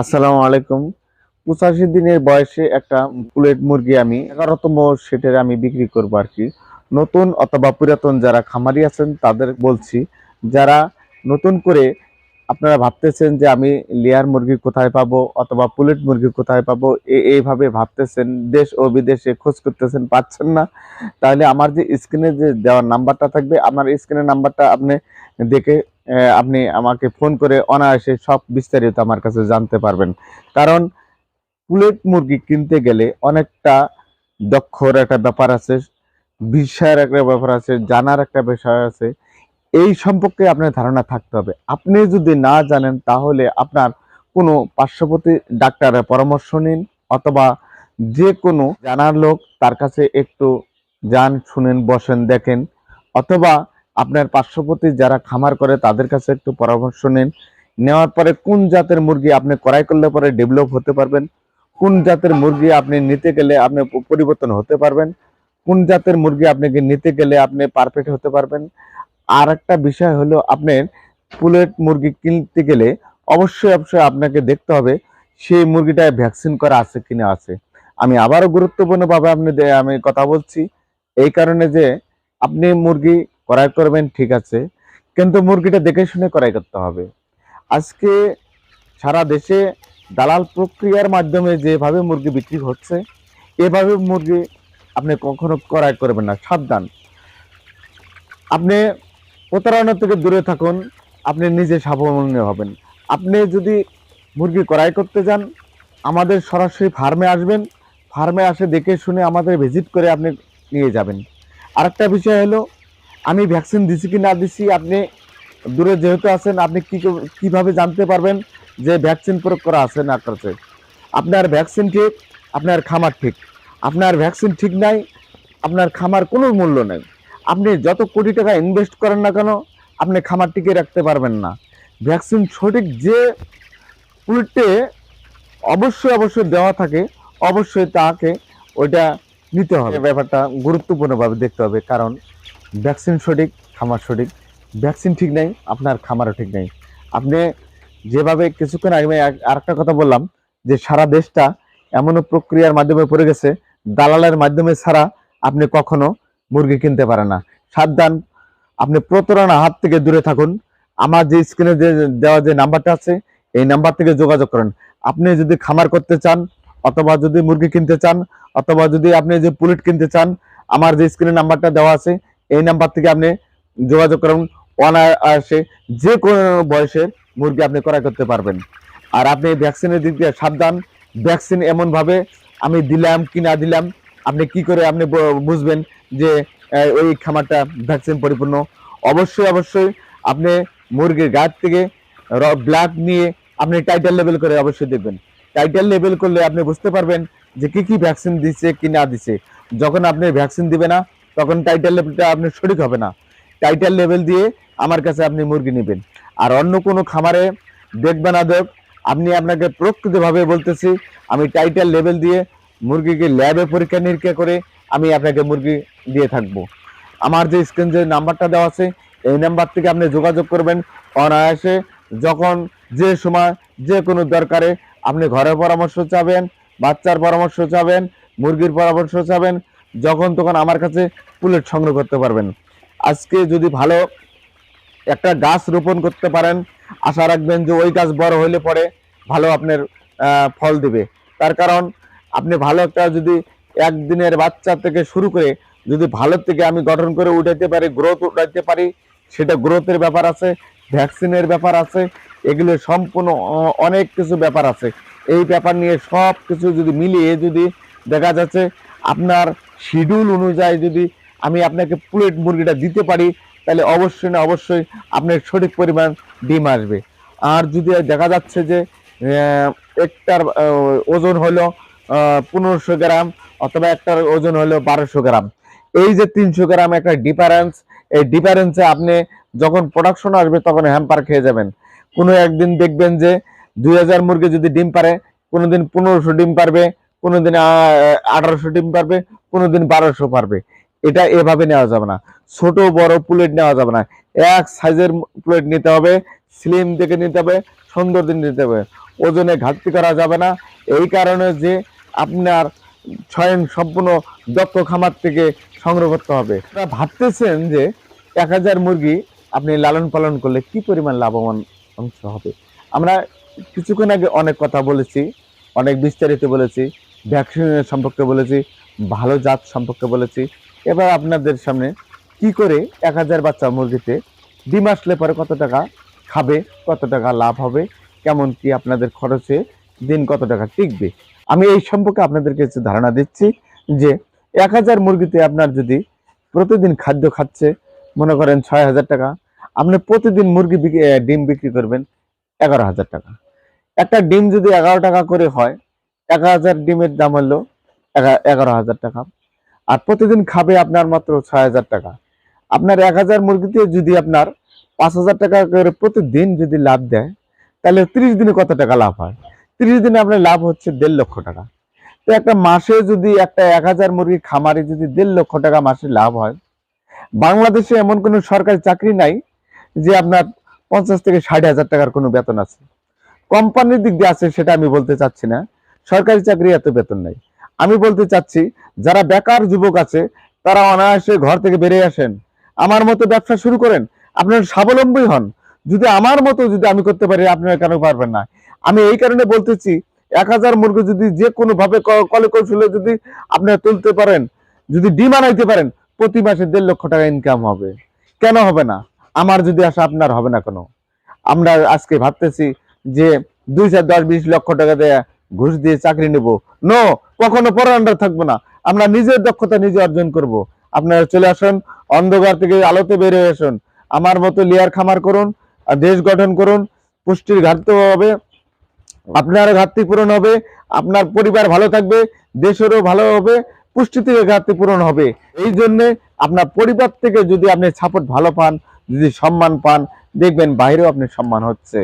আসসালামু আলাইকুম। পঁচাশি দিনের বয়সে একটা পুলেট মুরগি আমি এগারোতম সেটের আমি বিক্রি করব আর কি নতুন অথবা পুরাতন যারা খামারি আছেন, তাদের বলছি, যারা নতুন করে আপনারা ভাবতেছেন যে আমি লেয়ার মুরগি কোথায় পাবো অথবা পুলেট মুরগি কোথায় পাবো এইভাবে ভাবতেছেন, দেশ ও বিদেশে খোঁজ করতেছেন, পাচ্ছেন না। তাহলে আমার যে স্ক্রিনে যে দেওয়ার নাম্বারটা থাকবে আমার স্ক্রিনের নাম্বারটা আপনি দেখে আপনি আমাকে ফোন করে অনায়াসে সব বিস্তারিত আমার কাছে জানতে পারবেন। কারণ পুলেট মুরগি কিনতে গেলে অনেকটা দক্ষর একটা ব্যাপার আছে বিশ্বাসের একটা ব্যাপার আছে, জানার একটা বিষয় আছে। এই সম্পর্কে আপনার ধারণা থাকতে হবে। আপনি যদি না জানেন, তাহলে আপনার কোনো পার্শ্ববর্তী ডাক্তারের পরামর্শ নিন অথবা যে কোনো জানার লোক তার কাছে একটু যান, শুনেন, বসেন, দেখেন। অথবা আপনার পার্শ্ববর্তী যারা খামার করে, তাদের কাছে একটু পরামর্শ নিন। নেওয়ার পরে কোন জাতের মুরগি আপনি ক্রয় করলে পরে ডেভেলপ হতে পারবেন? কোন জাতের মুরগি আপনি নিতে গেলে আপনি পরিবর্তন হতে পারবেন? কোন জাতের মুরগি আপনাকে নিতে গেলে আপনি পারফেক্ট হতে পারবেন? আর একটা বিষয় হলো আপনার পুলেট মুরগি কিনতে গেলে অবশ্যই অবশ্যই আপনাকে দেখতে হবে সেই মুরগিটায় ভ্যাকসিন করা আছে কিনা আছে। আমি আবারও গুরুত্বপূর্ণভাবে আপনি আমি কথা বলছি। এই কারণে যে আপনি মুরগি ক্রয় করবেন, ঠিক আছে। কিন্তু মুরগিটা দেখে শুনে ক্রয় করতে হবে। আজকে সারা দেশে দালাল প্রক্রিয়ার মাধ্যমে যেভাবে মুরগি বিক্রি হচ্ছে, এভাবে মুরগি আপনি কখনো ক্রয় করবেন না। সাবধান। আপনি প্রতারণা থেকে দূরে থাকুন, আপনি নিজে স্বাবলম্বী হবেন। আপনি যদি মুরগি ক্রয় করতে যান, আমাদের সরাসরি ফার্মে আসবেন। ফার্মে আসে দেখে শুনে আমাদের ভিজিট করে আপনি নিয়ে যাবেন। আরেকটা বিষয় হলো আমি ভ্যাকসিন দিছি কি না দিছি, আপনি দূরে যেহেতু আছেন, আপনি কি কীভাবে জানতে পারবেন যে ভ্যাকসিন প্রয়োগ করা আছে না করছে আপনার ভ্যাকসিন ঠিক, আপনার খামার ঠিক। আপনার ভ্যাকসিন ঠিক নাই, আপনার খামার কোনো মূল্য নেই। আপনি যত কোটি টাকা ইনভেস্ট করেন না কেন, আপনি খামার টিকে রাখতে পারবেন না। ভ্যাকসিন সঠিক যে উল্টে অবশ্যই অবশ্যই দেওয়া থাকে, অবশ্যই তাকে ওইটা নিতে হবে। ব্যাপারটা গুরুত্বপূর্ণভাবে দেখতে হবে, কারণ ভ্যাকসিন সঠিক, খামার সঠিক। ভ্যাকসিন ঠিক নেই, আপনার খামারও ঠিক নেই। আপনি যেভাবে কিছুক্ষণ আগে আরেকটা কথা বললাম, যে সারা দেশটা এমনও প্রক্রিয়ার মাধ্যমে পড়ে গেছে, দালালের মাধ্যমে ছাড়া আপনি কখনো মুরগি কিনতে পারেন না। সাবধান, আপনি প্রতারণা হাত থেকে দূরে থাকুন। আমার যে স্ক্রিনে যে দেওয়া যে নাম্বারটা আছে, এই নাম্বার থেকে যোগাযোগ করেন। আপনি যদি খামার করতে চান, অথবা যদি মুরগি কিনতে চান, অথবা যদি আপনি যে পুলেট কিনতে চান, আমার যে স্ক্রিনে নাম্বারটা দেওয়া আছে এই নাম্বার থেকে আপনি যোগাযোগ করুন। অনায়াসে যে কোনো বয়সের মুরগি আপনি ক্রয় করতে পারবেন। আর আপনি ভ্যাকসিনের দিক দিয়ে সাবধান। ভ্যাকসিন এমনভাবে আমি দিলাম কি না দিলাম, আপনি কি করে আপনি বুঝবেন যে ওই খামারটা ভ্যাকসিন পরিপূর্ণ? অবশ্যই অবশ্যই আপনি মুরগির গাছ থেকে ব্লাড নিয়ে আপনি টাইটাল লেভেল করে অবশ্যই দেখবেন। টাইটাল লেভেল করলে আপনি বুঝতে পারবেন যে কি কি ভ্যাকসিন দিচ্ছে কি না দিচ্ছে যখন আপনি ভ্যাকসিন দিবে না তখন টাইটাল লেভেলটা আপনি সঠিক হবে না। টাইটাল লেভেল দিয়ে আমার কাছে আপনি মুরগি নেবেন। আর অন্য কোনো খামারে দেখবে না দেখ আপনি আপনাকে প্রকৃতভাবে বলতেছি, আমি টাইটাল লেভেল দিয়ে মুরগিকে ল্যাবে পরীক্ষা নিরীক্ষা করে আমি আপনাকে মুরগি দিয়ে থাকব। আমার যে স্ক্রিন যে নাম্বারটা দেওয়া আছে, এই নাম্বার থেকে আপনি যোগাযোগ করবেন। অনায়াসে যখন যে সময় যে কোনো দরকারে আপনি ঘরের পরামর্শ চাবেন, বাচ্চার পরামর্শ চাবেন, মুরগির পরামর্শ চাবেন যখন তখন আমার কাছে পুলেট সংগ্রহ করতে পারবেন। আজকে যদি ভালো একটা গাছ রোপণ করতে পারেন, আশা রাখবেন যে ওই গাছ বড় হলে পরে ভালো আপনার ফল দিবে। তার কারণ, আপনি ভালো একটা যদি একদিনের বাচ্চা থেকে শুরু করে যদি ভালো থেকে আমি গঠন করে উঠাইতে পারি গ্রোথ উঠাইতে পারি, সেটা গ্রোথের ব্যাপার আছে ভ্যাকসিনের ব্যাপার আছে, এগুলো সম্পূর্ণ অনেক কিছু ব্যাপার আছে। এই ব্যাপার নিয়ে সব কিছু যদি মিলিয়ে যদি দেখা যাচ্ছে আপনার শিডিউল অনুযায়ী যদি আমি আপনাকে প্লেট মুরগিটা দিতে পারি, তাহলে অবশ্যই না অবশ্যই আপনার সঠিক পরিমাণ ডিম আসবে। আর যদি দেখা যাচ্ছে যে একটার ওজন হলো পনেরোশো গ্রাম অথবা একটার ওজন হলো বারোশো গ্রাম। এই যে তিনশো গ্রাম একটা ডিফারেন্স এই ডিফারেন্সে আপনি যখন প্রোডাকশন আসবে তখন হ্যাম্পার খেয়ে যাবেন। কোনো একদিন দেখবেন যে, দুই হাজার মুরগি যদি ডিম পারে, কোনোদিন পনেরোশো ডিম পারবে, কোনোদিন আঠারোশো ডিম পারবে কোনোদিন বারোশো পারবে। এটা এভাবে নেওয়া যাবে না। ছোট, বড় প্লেট নেওয়া যাবে না। এক সাইজের প্লেট নিতে হবে স্লিম দেখে নিতে হবে, সুন্দর দিন নিতে হবে। ওজনে ঘাটতি করা যাবে না। এই কারণে যে আপনার স্বয়ং সম্পূর্ণ দক্ষ খামার থেকে সংগ্রহ করতে হবে। আপনারা ভাবতেছেন যে এক হাজার মুরগি আপনি লালন পালন করলে কি পরিমাণ লাভবান অংশ হবে? আমরা কিছুক্ষণ আগে অনেক কথা বলেছি, অনেক বিস্তারিত বলেছি। ভ্যাকসিনের সম্পর্কে বলেছি, ভালো জাত সম্পর্কে বলেছি। এবার আপনাদের সামনে কি করে এক হাজার বাচ্চা মুরগিতে ডিম আসলে পরে কত টাকা খাবে, কত টাকা লাভ হবে, কেমন কি আপনাদের খরচে দিন কত টাকা টিকবে? আমি এই সম্পর্কে আপনাদেরকে কিছু ধারণা দিচ্ছি যে এক হাজার মুরগিতে আপনার যদি প্রতিদিন খাদ্য খাচ্ছে, মনে করেন ছয় হাজার টাকা, আপনি প্রতিদিন মুরগি ডিম বিক্রি করবেন এগারো হাজার টাকা। একটা ডিম যদি এগারো টাকা করে হয় এক হাজার ডিমের দাম হলো এগারো হাজার টাকা। আর প্রতিদিন খাবে আপনার মাত্র ছয় হাজার টাকা। আপনার এক হাজার মুরগিতে যদি আপনার পাঁচ হাজার টাকা করে প্রতিদিন যদি লাভ দেয়, তাহলে ত্রিশ দিনে কত টাকা লাভ হয়? ত্রিশ দিনে আপনার লাভ হচ্ছে দেড় লক্ষ টাকা। তো একটা মাসে যদি একটা এক হাজার মুরগি খামারে যদি দেড় লক্ষ টাকা মাসে লাভ হয়, বাংলাদেশে এমন কোনো সরকারি চাকরি নাই যে আপনার পঞ্চাশ থেকে ষাট হাজার টাকার কোনো বেতন আছে। কোম্পানির দিক দিয়ে আছে সেটা আমি বলতে চাচ্ছি না। সরকারি চাকরি এত বেতন নাই। আমি বলতে চাচ্ছি, যারা বেকার যুবক আছে, তারা অনায়াসে ঘর থেকে বেরিয়ে আসেন। আমার মতো ব্যবসা শুরু করেন, আপনারা স্বাবলম্বী হন। যদি আমার মতো যদি আমি করতে পারি, আপনারা কেন পারবেন না? আমি এই কারণে বলতেছি, এক হাজার মুরগি যদি যে কোনো ভাবে ক- কলে কৌশলে যদি আপনারা তুলতে পারেন, যদি ডিম আনাইতে পারেন, প্রতি মাসে দেড় লক্ষ টাকা ইনকাম হবে। কেন হবে না? আমার যদি আসা আপনার হবে না কেন? আমরা আজকে ভাবতেছি যে দুই চার দশ বিশ লক্ষ টাকা দিয়ে ঘুষ দিয়ে চাকরি নেব। নো, কখনো পর আন্ডার থাকব না। আমরা নিজের দক্ষতা নিজে অর্জন করব। আপনারা চলে আসুন, অন্ধকার থেকে আলোতে বের হয়ে আসুন। আমার মতো লেয়ার খামার করুন দেশ গঠন করুন, পুষ্টির ঘাটতি হবে। আপনার ঘাটতি পূরণ হবে, আপনার পরিবার ভালো থাকবে, দেশেরও ভালো হবে পুষ্টি থেকে ঘাটতি পূরণ হবে। এই জন্য আপনার পরিবার থেকে যদি আপনি সাপোর্ট ভালো পান, যদি সম্মান পান, দেখবেন বাইরেও আপনি সম্মান হচ্ছে।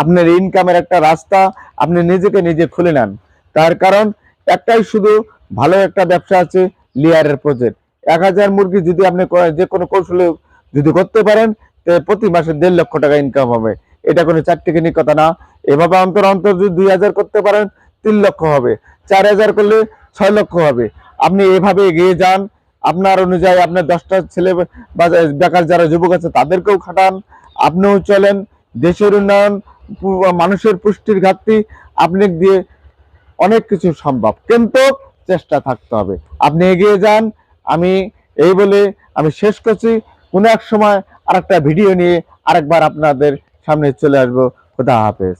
আপনার ইনকামের একটা রাস্তা আপনি নিজেকে নিজে খুলে নেন। তার কারণ একটাই শুধু ভালো একটা ব্যবসা আছে লিয়ারের প্রজেক্ট এক হাজার মুরগি যদি আপনি যে কোনো কৌশলে যদি করতে পারেন প্রতি মাসে দেড় লক্ষ টাকা ইনকাম হবে। এটা কোনো চারটিখানি কথা না। এভাবে অন্তর অন্তর যদি দুই হাজার করতে পারেন, তিন লক্ষ হবে। চার হাজার করলে ছয় লক্ষ হবে। আপনি এভাবে এগিয়ে যান। আপনার অনুযায়ী আপনার দশটা ছেলে বা বেকার যারা যুবক আছে, তাদেরকেও খাটান। আপনিও চলেন। দেশের উন্নয়ন মানুষের পুষ্টির ঘাটতি আপনি দিয়ে অনেক কিছু সম্ভব। কিন্তু চেষ্টা থাকতে হবে। আপনি এগিয়ে যান। আমি এই বলে আমি শেষ করছি। কোনো এক সময় আরেকটা ভিডিও নিয়ে আরেকবার আপনাদের সামনে চলে আসব। খুদা হাফেজ।